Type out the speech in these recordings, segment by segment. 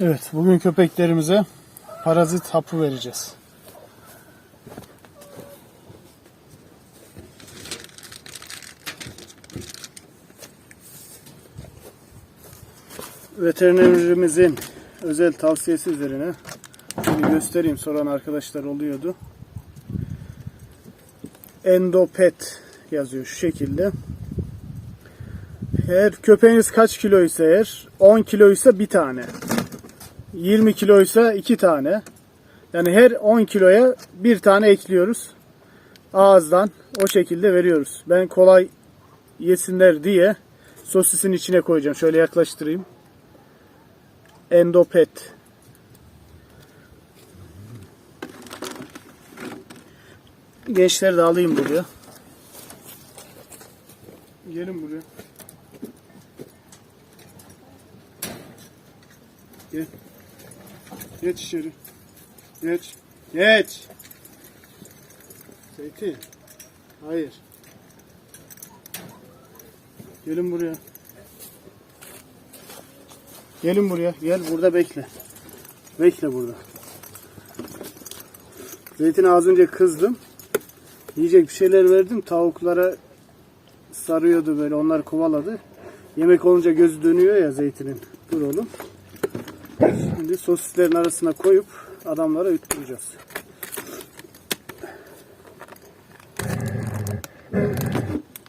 Evet, bugün köpeklerimize parazit hapı vereceğiz. Veterinerimizin özel tavsiyesi üzerine şimdi göstereyim soran arkadaşlar oluyordu. Endopet yazıyor şu şekilde. Eğer köpeğiniz kaç kiloysa eğer 10 kiloysa bir tane. 20 kiloysa iki tane. Yani her 10 kiloya bir tane ekliyoruz. Ağızdan o şekilde veriyoruz. Ben kolay yesinler diye sosisin içine koyacağım. Şöyle yaklaştırayım. Endopet. Gençleri de alayım buraya. Gelin buraya. Gel. Geç içeri. Geç. Geç. Zeytin. Hayır. Gelin buraya. Gelin buraya. Gel burada bekle. Bekle burada. Zeytin az önce kızdım. Yiyecek bir şeyler verdim. Tavuklara sarıyordu böyle. Onlar kovaladı. Yemek olunca gözü dönüyor ya zeytinin. Dur oğlum. Şimdi sosislerin arasına koyup adamlara yutturacağız.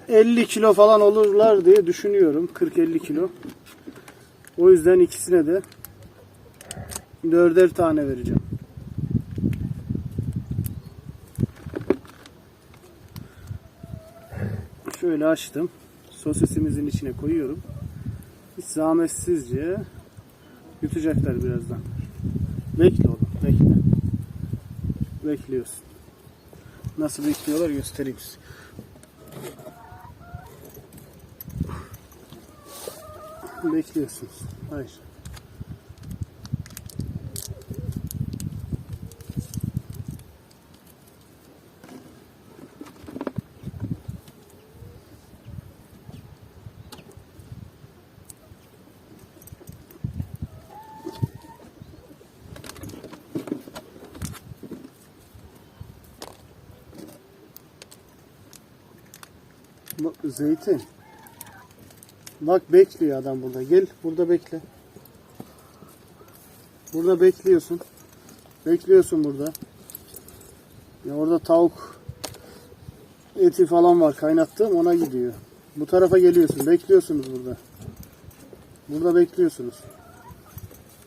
...50 kilo falan olurlar diye düşünüyorum. 40-50 kilo. O yüzden ikisine de... ...dörder tane vereceğim. Şöyle açtım. Sosisimizin içine koyuyorum. Hiç zahmetsizce Yutacaklar birazdan. Bekle oğlum, bekle. Bekliyorsun. Nasıl bekliyorlar göstereyim size. Bekliyorsunuz. Hayır. Zeytin. Bak bekliyor adam burada. Gel burada bekle. Burada bekliyorsun. Bekliyorsun burada. Ya orada tavuk eti falan var kaynattığım ona gidiyor. Bu tarafa geliyorsun. Bekliyorsunuz burada. Burada bekliyorsunuz.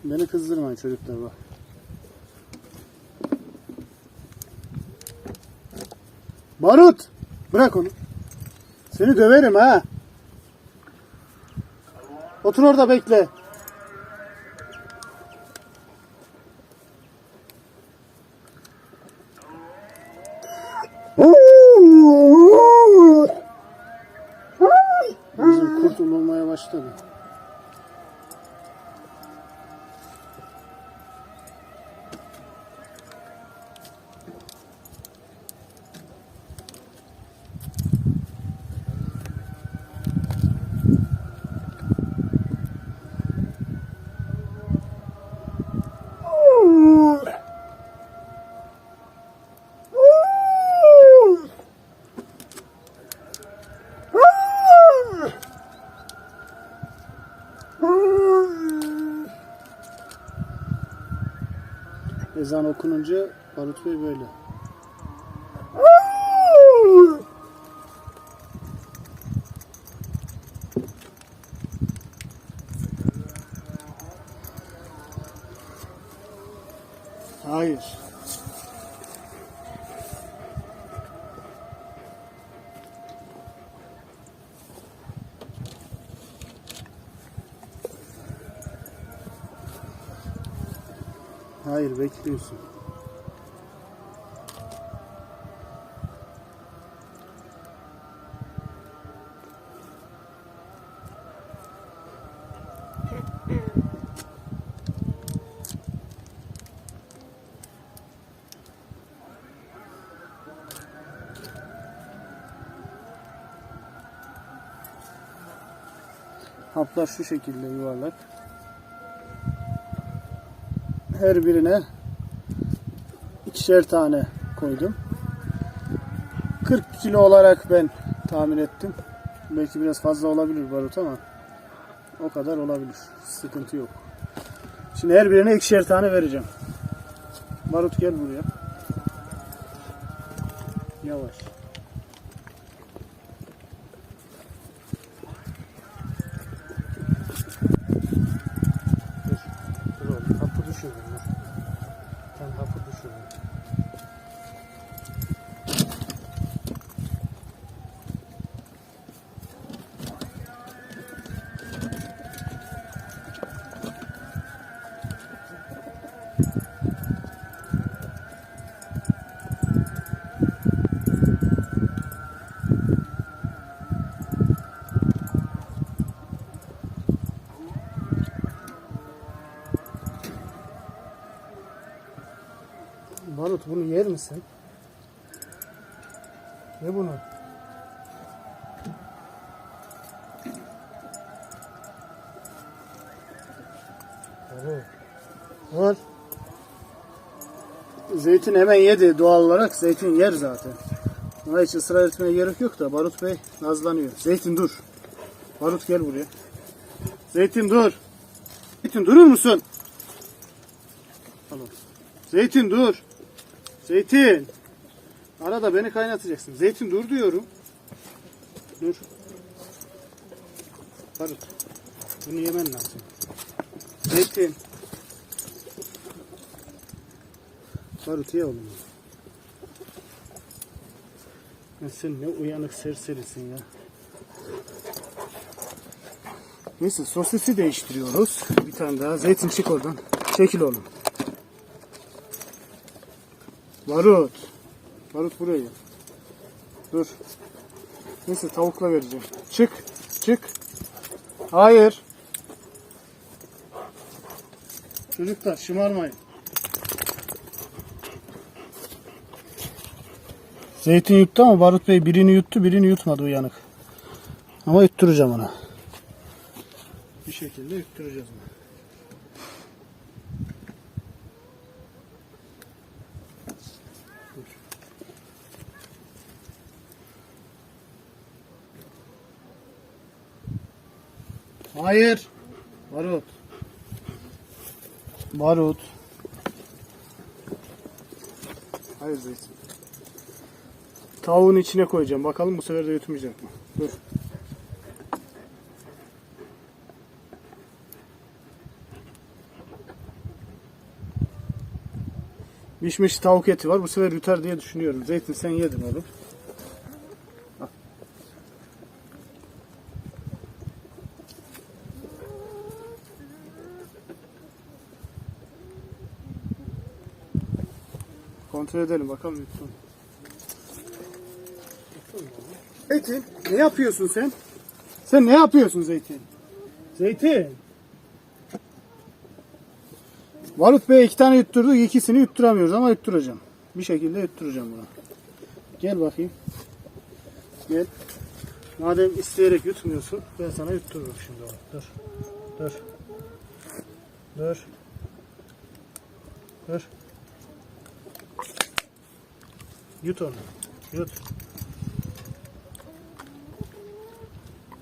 Beni kızdırmayın çocuklar bak. Barut! Bırak onu. Seni döverim ha. Otur orada bekle. Ezan okununca Barut Bey böyle. Hayır. Hayır bekliyorsun. Haplar şu şekilde yuvarlak. Her birine ikişer tane koydum. 40 kilo olarak ben tahmin ettim. Belki biraz fazla olabilir barut ama o kadar olabilir. Sıkıntı yok. Şimdi her birine ikişer tane vereceğim. Barut gel buraya. Yavaş. Dur. Dur düşürdün. Dur. Sen hapı düşürdün. Barut bunu yer misin? Ye bunu. Barut. Var. Zeytin hemen yedi doğal olarak. Zeytin yer zaten. Ona hiç ısrar etmeye gerek yok da Barut Bey nazlanıyor. Zeytin dur. Barut gel buraya. Zeytin dur. Zeytin durur musun? Tamam. Zeytin dur. Zeytin. Arada beni kaynatacaksın. Zeytin dur diyorum. Dur. Barut. Bunu yemen lazım. Zeytin. Barut ye oğlum. Ya sen ne uyanık serserisin ya. Neyse sosisi değiştiriyoruz. Bir tane daha. Zeytin çık oradan. Çekil oğlum. Barut. Barut buraya. Dur. Neyse tavukla vereceğim. Çık. Çık. Hayır. Çocuklar şımarmayın. Zeytin yuttu ama Barut Bey birini yuttu birini yutmadı uyanık. Ama yutturacağım ona. Bir şekilde yutturacağız onu. Hayır. Barut. Barut. Hayır zeytin. Tavuğun içine koyacağım. Bakalım bu sefer de yutmayacak mı? Dur. Pişmiş tavuk eti var. Bu sefer yutar diye düşünüyorum. Zeytin sen yedin oğlum. Kontrol edelim bakalım mu? Zeytin ne yapıyorsun sen? Sen ne yapıyorsun Zeytin? Zeytin. Barut Bey iki tane yutturduk ikisini yutturamıyoruz ama yutturacağım. Bir şekilde yutturacağım bunu. Gel bakayım. Gel. Madem isteyerek yutmuyorsun ben sana yuttururum şimdi onu. Dur. Dur. Dur. Dur. Yut onu. Yut.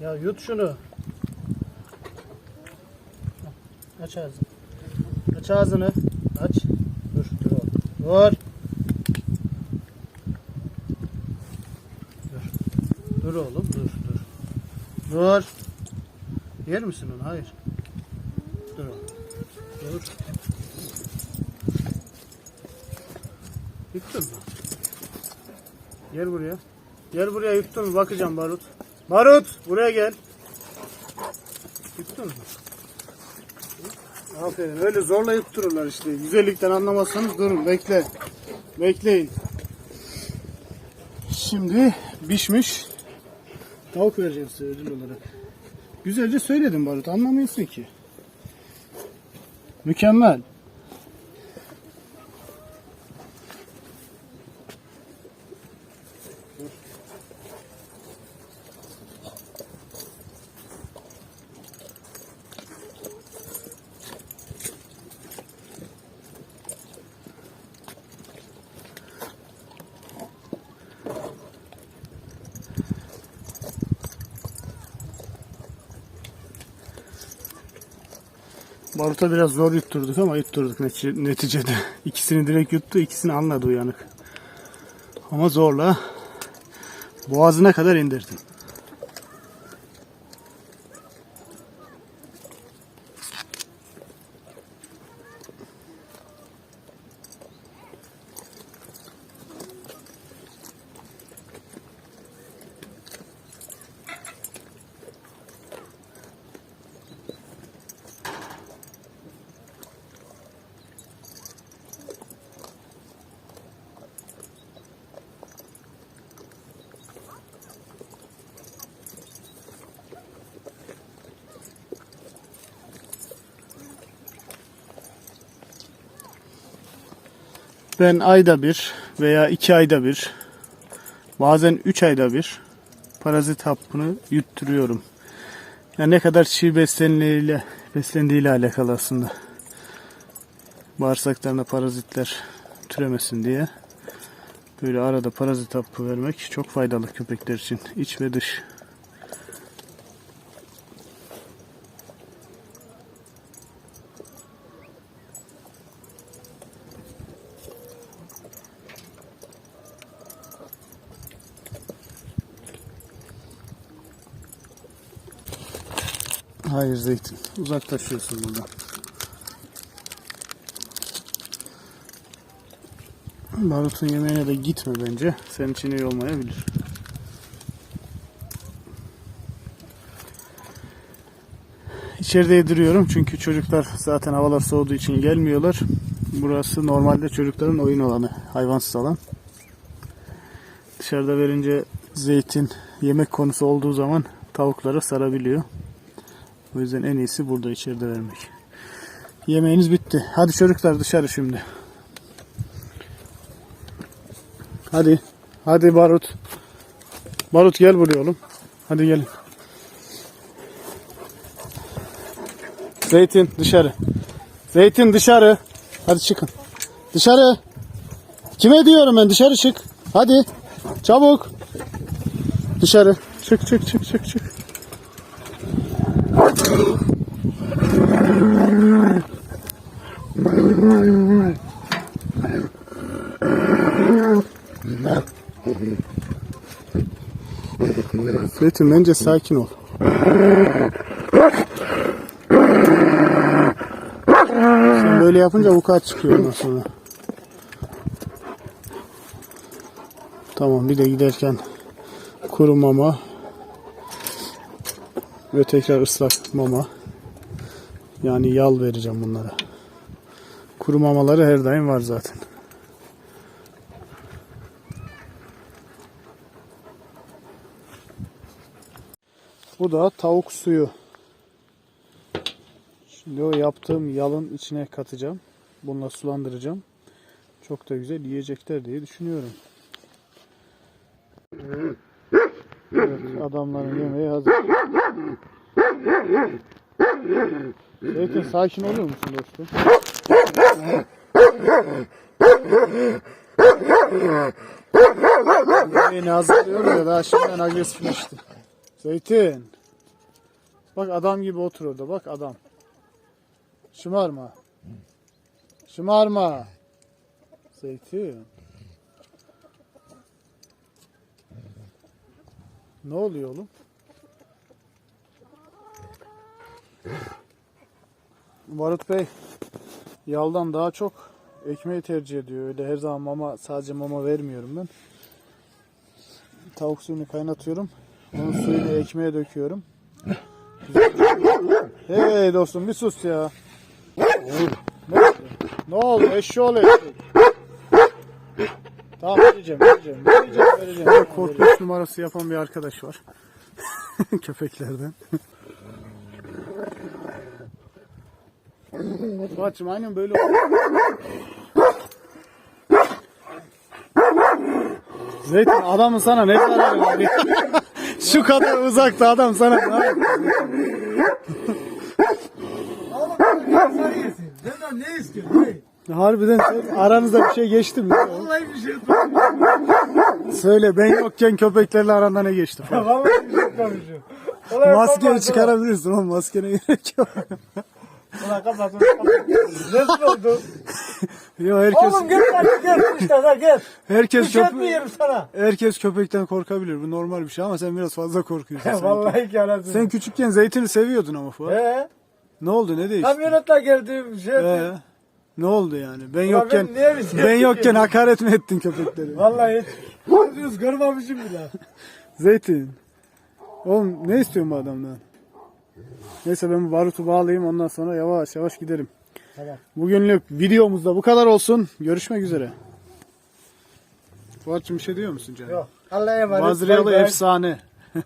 Ya yut şunu. Aç ağzını. Aç ağzını. Aç. Dur. Dur. Dur. Dur. Dur oğlum. Dur. Dur. Dur. Yer misin onu? Hayır. Dur oğlum. Dur. Yuttun mu? Gel buraya. Gel buraya yuttun mu? Bakacağım Barut. Barut buraya gel. Yuttun mu? Aferin. Öyle zorla yuttururlar işte. Güzellikten anlamazsanız durun. Bekle. Bekleyin. Şimdi pişmiş tavuk vereceğim size ödül olarak. Güzelce söyledim Barut. Anlamıyorsun ki. Mükemmel. Barut'a biraz zor yutturduk ama yutturduk netice- neticede. İkisini direkt yuttu, ikisini anladı uyanık. Ama zorla boğazına kadar indirdim. Ben ayda bir veya iki ayda bir bazen üç ayda bir parazit hapını yutturuyorum. Yani ne kadar çiğ beslendiğiyle, beslendiğiyle alakalı aslında. Bağırsaklarına parazitler türemesin diye. Böyle arada parazit hapı vermek çok faydalı köpekler için. iç ve dış. Hayır Zeytin. Uzaklaşıyorsun buradan. Barut'un yemeğine de gitme bence. Senin için iyi olmayabilir. İçeride yediriyorum çünkü çocuklar zaten havalar soğuduğu için gelmiyorlar. Burası normalde çocukların oyun alanı, hayvansız alan. Dışarıda verince zeytin yemek konusu olduğu zaman tavuklara sarabiliyor. O yüzden en iyisi burada içeride vermek. Yemeğiniz bitti. Hadi çocuklar dışarı şimdi. Hadi. Hadi Barut. Barut gel buraya oğlum. Hadi gelin. Zeytin dışarı. Zeytin dışarı. Hadi çıkın. Dışarı. Kime diyorum ben dışarı çık. Hadi. Çabuk. Dışarı. Çık çık çık çık çık. Zeytin bence sakin ol. Sen böyle yapınca vukuat çıkıyor ondan sonra. Tamam bir de giderken kuru mama ve tekrar ıslak mama yani yal vereceğim bunlara. Kuru mamaları her daim var zaten. Bu da tavuk suyu. Şimdi o yaptığım yalın içine katacağım. Bununla sulandıracağım. Çok da güzel yiyecekler diye düşünüyorum. Evet, adamların yemeği hazır. Zeytin sakin olur musun dostum? Yemeğini hazırlıyor ya daha şimdiden agresifleşti. Zeytin. Bak adam gibi otur orada. Bak adam. Şımarma. Şımarma. Zeytin. Ne oluyor oğlum? Barut Bey yaldan daha çok ekmeği tercih ediyor. Öyle her zaman mama sadece mama vermiyorum ben. Tavuk suyunu kaynatıyorum. Onun suyunu ekmeğe döküyorum. Hey dostum bir sus ya. Ne, ne oldu? Eşşoğlu eşek. Tamam vereceğim, vereceğim, vereceğim, vereceğim. Korkunç numarası yapan bir arkadaş var. Köpeklerden. Bacım aynen böyle Zeytin adamın sana ne zararı var ya? Şu kadar uzakta adam sana. Senden ne istiyorsun? Ne? Harbiden sen- aranızda bir şey geçti mi? Vallahi bir şey. Söyle ben yokken köpeklerle aranda ne geçti. Vallahi bir şey Maskeyi çıkarabilirsin ama maskene gerek yok. Ulan kapat kapat. Rezil oldu. Yo herkes Oğlum gel hadi gel işte ha gel. herkes köpe mı yerim sana? herkes köpekten korkabilir. Bu normal bir şey ama sen biraz fazla korkuyorsun. sanki. Vallahi ki anasını. Sen küçükken zeytini seviyordun ama Fuat. He? Ne oldu? Ne değişti? Kamyonetla geldim şey. Ee, ne oldu yani? Ben yokken ben niye bir şey ben yokken yapayım? hakaret mi ettin köpekleri? Vallahi hiç. Düz görmemişim bile. Zeytin. Oğlum ne istiyorsun bu adamdan? Neyse ben bu barutu bağlayayım ondan sonra yavaş yavaş giderim. Tamam. Bugünlük videomuzda bu kadar olsun. Görüşmek üzere. Fuat'cığım bir şey diyor musun canım? Yok. Allah'a emanet. Bay. efsane.